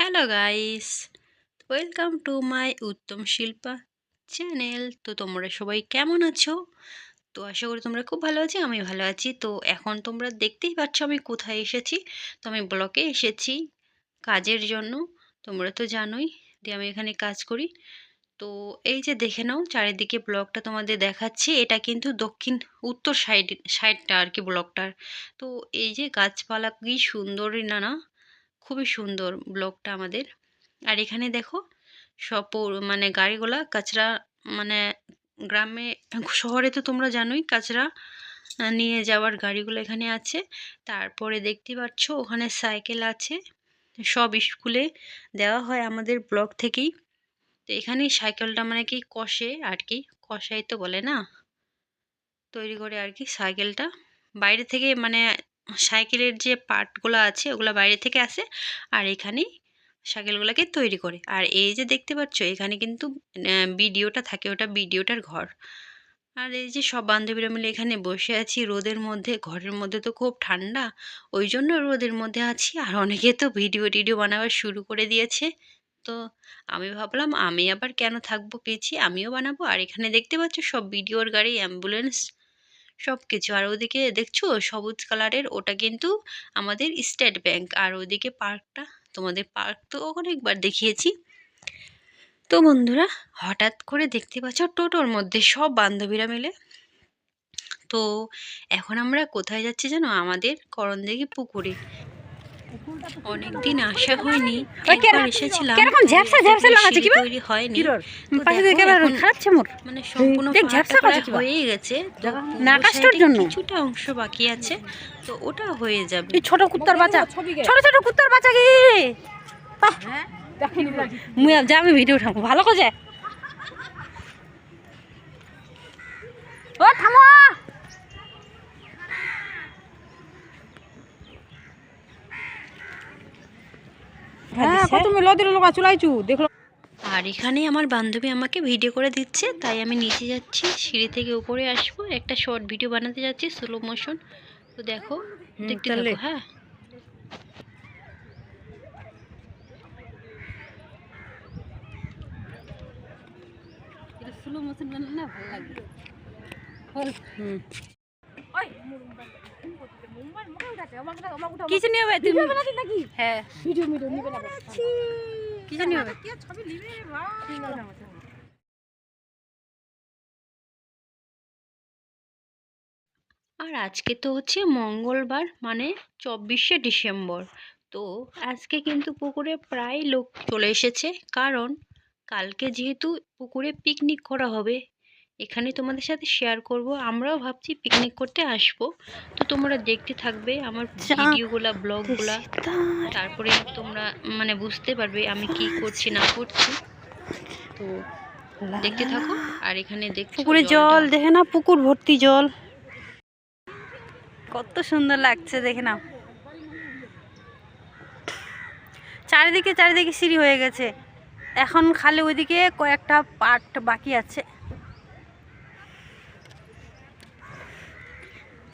Hello guys welcome to my Uttam Shilpa channel তো তোমরা সবাই কেমন আছো? তো আশা করি তোমরা খুব ভালো আছো আমি ভালো আছি। তো এখন তোমরা দেখতেই পাচ্ছ আমি কোথায় এসেছি। তো আমি ব্লকে এসেছি কাজের জন্য। তোমরা তো জানোই যে আমি এখানে কাজ করি। তো এই যে দেখে নাও, চারিদিকে ব্লকটা তোমাদের দেখাচ্ছি। এটা কিন্তু দক্ষিণ উত্তর সাইড, সাইডটা আর কি ব্লকটার। তো এই যে গাছপালা কি সুন্দরই না না? খুবই সুন্দর ব্লকটা আমাদের। আর এখানে দেখো সব মানে গাড়িগুলা কাচরা মানে গ্রামে, শহরে তো তোমরা জানোই কাচরা নিয়ে যাওয়ার গাড়িগুলো এখানে আছে। তারপরে দেখতে পাচ্ছ, ওখানে সাইকেল আছে। সব স্কুলে দেওয়া হয় আমাদের ব্লক থেকেই। তো এখানেই সাইকেলটা মানে কি কষে আর কি, কষাই তো বলে না? তৈরি করে আর কি সাইকেলটা। বাইরে থেকে মানে সাইকেলের যে পার্টগুলো আছে, ওগুলো বাইরে থেকে আসে আর এখানেই সাইকেলগুলোকে তৈরি করে। আর এই যে দেখতে পাচ্ছ, এখানে কিন্তু বিডিওটা থাকে, ওটা ভিডিওটার ঘর। আর এই যে সব বান্ধবীরা মিলে এখানে বসে আছি, রোদের মধ্যে, ঘরের মধ্যে তো খুব ঠান্ডা, ওই জন্য রোদের মধ্যে আছি। আর অনেকে তো ভিডিও টিডিও বানাবার শুরু করে দিয়েছে। তো আমি ভাবলাম, আমি আবার কেন থাকব পিছিয়ে আমিও বানাবো। আর এখানে দেখতে পাচ্ছ, সব ভিডিওর গাড়ি, অ্যাম্বুলেন্স সব কিছু আর ওদিকে দেখছ? সবুজ কালারের ওটা কিন্তু আমাদের স্টেট ব্যাংক। আর ওদিকে পার্কটা, তোমাদের পার্ক তো অনেকবার দেখিয়েছি। তো বন্ধুরা, হঠাৎ করে দেখতে পাচ্ছ টোটোর মধ্যে সব বান্ধবীরা মিলে। তো এখন আমরা কোথায় যাচ্ছি জানো? আমাদের করণদেগি পুকুরে। অনেকদিন আসা হয়নি একবার এসেছিলাম। কীরকম ঝ্যাপসা পুকুরে লাগাচ্ছে কিবা? তৈরি হয়নি। পাশে দেখে খারাপ মোর। মানে সম্পূর্ণ দেখ, ঝাপসা হয়ে গেছে। নাকাশটার জন্য। কিছুটা অংশ বাকি আছে তো ওটা হয়ে যাবে। এই ছোট কুত্তার বাচ্চা। ছোট ছোট কুত্তার বাচ্চা কি বাহ। মুই যা আমি ভিডিও উঠাবো ভালো করে ও থামো। হ্যাঁ কত লদির লোক চুলাইছু দেখল। আর এখানে আমার বান্ধবী আমাকে ভিডিও করে দিচ্ছে তাই আমি নিচে যাচ্ছি সিঁড়ি থেকে উপরে আসব। একটা শর্ট ভিডিও বানাতে যাচ্ছি স্লো মোশন তো দেখো দেখতে থাকো হ্যাঁ। স্লো মোশন বানালে না ভালো লাগে। হুম। কিছু নিয়ে হবে তুমি? হ্যাঁ। ভিডিও ভিডিও নিবে না কিছু নিয়ে হবে? ছবি নিবে? আর আজকে তো হচ্ছে মঙ্গলবার মানে চব্বিশে ডিসেম্বর। তো আজকে কিন্তু পুকুরে প্রায় লোক চলে এসেছে। কারণ কালকে যেহেতু পুকুরে পিকনিক করা হবে এখানে তোমাদের সাথে শেয়ার করব। আমরাও ভাবছি পিকনিক করতে আসব। তো তোমরা দেখতে থাকবে আমার ভিডিওগুলা ব্লগগুলা। তারপরে তোমরা মানে বুঝতে পারবে আমি কি করছি না করছি। তো দেখতে থাকো। আর এখানে দেখছ পুকুরে জল দেখে না পুকুর ভর্তি জল। কত সুন্দর লাগছে দেখে না চারিদিকে চারিদিকে সিঁড়ি হয়ে গেছে। এখন খালি ওইদিকে কয়েকটা পার্ট বাকি আছে।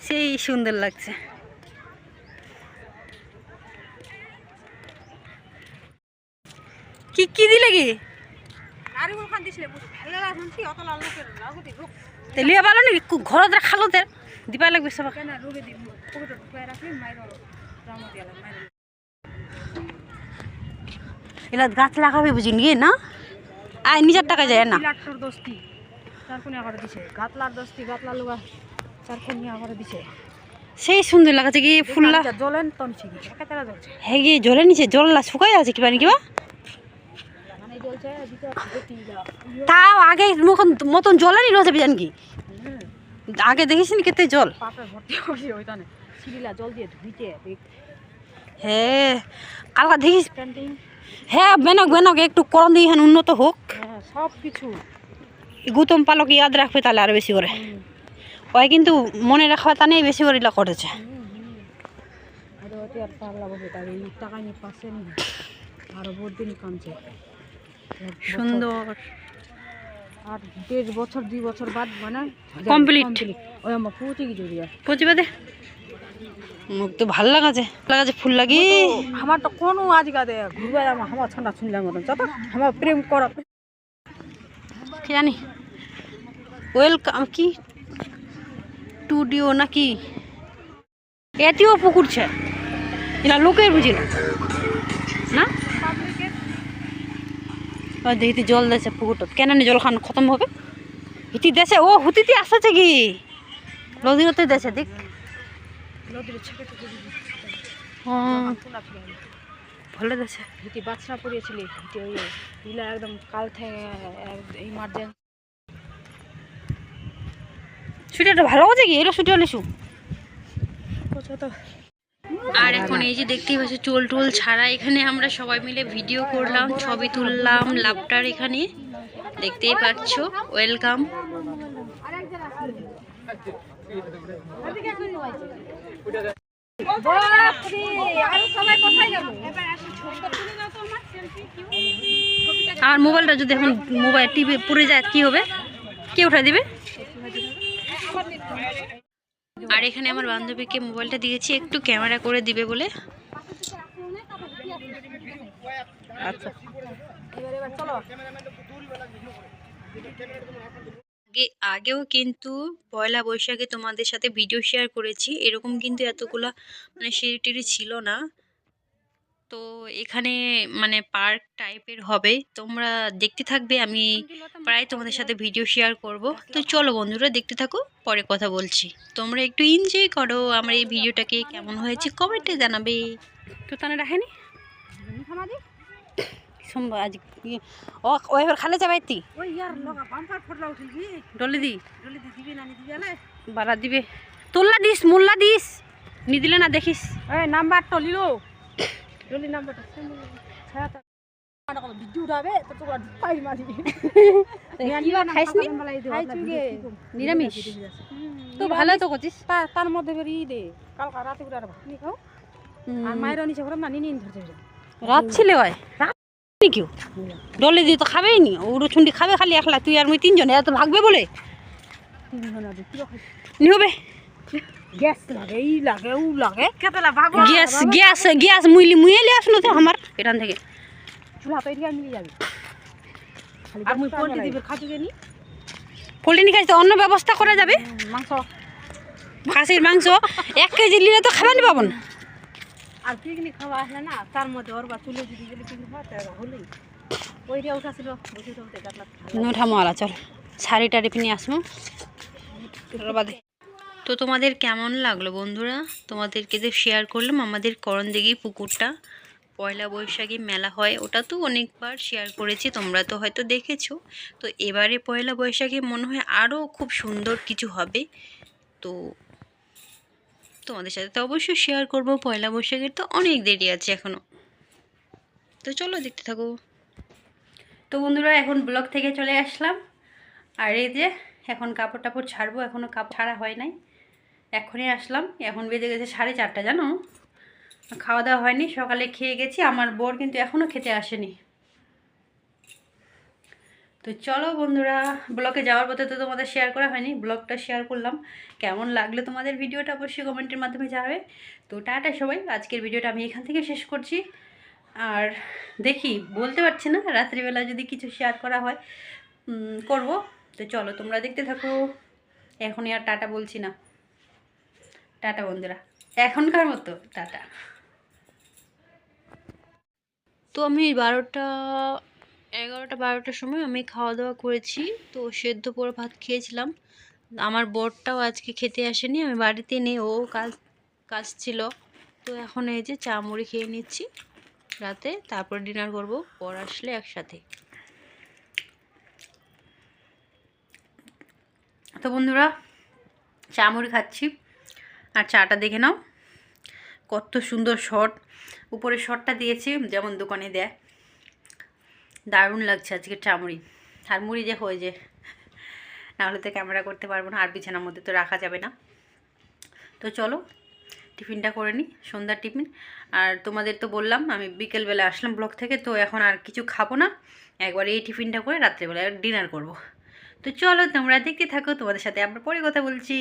সেই সুন্দর লাগছে। কি কি দিলে কি? তেলিয়া পালো নি ঘৰত খালো তে। দিবা লাগবে সব। এলা গাছ লাগাবে বুঝি নিয়ে না? আয় নিজের টাকা যায় না? দোস্তি। করে দিছে? গাতলার দোস্তি দিছে। সেই সুন্দর লাগাছে কি ফুললা জ্বলেন তারা জ্বলছে। হ্যাঁ গিয়ে জলে নিচে জল লা শুকাই আছে কি পানি কিবা মানে তাও আগে মতন মতন জলে নিল যাবি জান কি? আগে দেখিস নি কেতে জল হ্যাঁ কালকা দেখিস হ্যাঁ বেনক বেনক একটু করন দিয়ে উন্নত হোক। হ্যাঁ সব কিছু গুতম পালক ইয়াদ রাখবে তাহলে আরও বেশি করে। ওই কিন্তু মনে রাখা তা নেই বেশি করে ইলা করেছে। সুন্দর। আর দেড় বছর দুই বছর বাদ মানে Complete. ওই আমার পৌঁছে গেছে বুঝবে দে মুখ তো ভালো লাগাছে। লাগাছে ফুল লাগি আমার তো কোনো আজকাতে ঘুরবে আমার আমার ঠান্ডা শুনলাম মতন যত আমার প্রেম করা। কি জানি? ওয়েলকাম কি? স্টুডিও নাকি? এতেও পুকুরছে এরা লোকের বুঝি না। না? জল দেছে পুকুরটা কেন জল খান খতম হবে? হিতি দেশে ও, হুতিতে আসছে কি? নদীরতে দেশে থেকে হ্যাঁ। ভালো দেশে হিতি বাচ্চা পড়িয়েছিলি। একদম কাল থেকে সুইটারটা ভালো আছে কি? এরা সুইটার লিসু আর এখন এই যে দেখতেই পাচ্ছ টোল টোল ছাড়া এখানে আমরা সবাই মিলে ভিডিও করলাম, ছবি তুললাম লাভটার এখানে। দেখতেই পাচ্ছ ওয়েলকাম আর মোবাইলটা যদি এখন মোবাইল টিভি পড়ে যায়, কি হবে? কে উঠা দিবে? আর এখানে আমার বান্ধবীকে মোবাইলটা দিয়েছি একটু ক্যামেরা করে দিবে বলে। আচ্ছা। আগে আগেও কিন্তু পয়লা বৈশাখে তোমাদের সাথে ভিডিও শেয়ার করেছি এরকম কিন্তু এতগুলা মানে সিঁড়ি টিড়ি ছিল না। তো এখানে মানে পার্ক টাইপের হবে। তোমরা দেখতে থাকবে আমি প্রায় তোমাদের সাথে ভিডিও শেয়ার করব। তো চলো বন্ধুরা দেখতে থাকো পরে কথা বলছি। তোমরা একটু এনজয় করো আমার এই ভিডিওটাকে কেমন হয়েছে কমেন্টে জানাবে। তো তানে রাখেনি সোমবার আজ কি- ও ও এবার খালে যাবাই তি ওই ইয়ার লগা বাম্পার ফটলা উঠিল কি? ডলে দি। বাড়া দিবে। তোল্লা দিস মোল্লা দিস। নি দিলে না দেখিস। নাম্বার তো লিলো নাম্বারটা ছায়া তা ভিডিও উঠাবে তো তোরা পাই মারি কিবা খাইসনি খাইছু গে নিরামিষ তো ভালো তো করছিস তার তার মধ্যে দে কালকা রাতে করে আর ভাত নি খাও আর মায়ের নিচে করে নিনি রাত ছিলে হয় কেউ ডলে দিয়ে তো খাবেই নি খাবে খালি একলা তুই আর মুই তিনজন এরা তো ভাগবে বলে তিনজন আর কি খাই নি হবে গ্যাস লাগে ই লাগে উ লাগে। কেতলা ভাগো। গ্যাস গ্যাস গ্যাস মুইলি মুয়ে লিয়ে আসলো তো আমার। এখান থেকে। চুলা তো এদিকে মিলে যাবে। আর মুই পোল্ট্রি দিবে খাচু জানি পোল্ট্রি খাইতে অন্য ব্যবস্থা করা যাবে? মাংস। খাসির মাংস এক কেজি নিলে তো খাবার পাবো না। আর পিকনিক খাওয়া আসলে না তার মধ্যে ওর বা তুলে যদি গেলে পিকনিক হলেই ওই দিয়ে উঠাছিল বসে তো উঠে চল শাড়ি টাড়ি পিনে আসব। তো তোমাদের কেমন লাগল বন্ধুরা? তোমাদেরকে যে শেয়ার করলাম, আমাদের করণদিঘি পুকুরটা, পয়লা বৈশাখী মেলা হয়, ওটা তো অনেকবার শেয়ার করেছি, তোমরা তো হয়তো দেখেছ। তো এবারে পয়লা বৈশাখী মনে হয় আরও খুব সুন্দর কিছু হবে। তো তোমাদের সাথে তো অবশ্যই শেয়ার করব, পয়লা বৈশাখের তো অনেক দেরি আছে এখনও তো চলো দেখতে থাকো। তো বন্ধুরা, এখন ব্লগ থেকে চলে আসলাম। আর এই যে, এখন কাপড় টাপড় ছাড়বো এখনও কাপড় ছাড়া হয় নাই। এখনই আসলাম। এখন বেজে গেছে সাড়ে চারটা, জানো? খাওয়া দাওয়া হয়নি, সকালে খেয়ে গেছি। আমার বর কিন্তু এখনও খেতে আসেনি। তো চলো বন্ধুরা, ব্লগে যাওয়ার পথে তো তোমাদের শেয়ার করা হয়নি, ব্লগটা শেয়ার করলাম। কেমন লাগল তোমাদের ভিডিওটা অবশ্যই কমেন্টের মাধ্যমে জানাবে। তো টাটা সবাই, আজকের ভিডিওটা আমি এখান থেকে শেষ করছি। আর দেখি, বলতে পারছি না, রাত্রিবেলা যদি কিছু শেয়ার করা হয় করব। তো চলো তোমরা দেখতে থাকো। এখনই আর টাটা বলছি না। টাটা বন্ধুরা। এখনকার মতো টাটা। তো আমি বারোটা এগারোটা বারোটার সময় আমি খাওয়া দাওয়া করেছি। তো সেদ্ধ করে ভাত খেয়েছিলাম। আমার বরটাও আজকে খেতে আসেনি আমি বাড়িতে নেই ও কাজ কাজ ছিল। তো এখন এই যে চা মুড়ি খেয়ে নিচ্ছি রাতে তারপর ডিনার করব পর আসলে একসাথে। তো বন্ধুরা চা মুড়ি খাচ্ছি। আর চাটা দেখে নাও। কত সুন্দর শট। উপরে শটটা দিয়েছি, যেমন দোকানে দেয়। দারুণ লাগছে আজকে চা মুড়ি। আর মুড়ি যে হয়ে যে, নাহলে তো ক্যামেরা করতে পারব না, আর বিছানার মধ্যে তো রাখা যাবে না। তো চলো, টিফিনটা করে নিই সন্ধ্যার টিফিন। আর তোমাদের তো বললাম, আমি বিকেলবেলা আসলাম ব্লক থেকে, তো এখন আর কিছু খাব না। একবার এই টিফিনটা করে রাত্রেবেলা ডিনার করব। তো চলো, তোমরা দেখতে থাকো, তোমাদের সাথে আবার পরে কথা বলছি।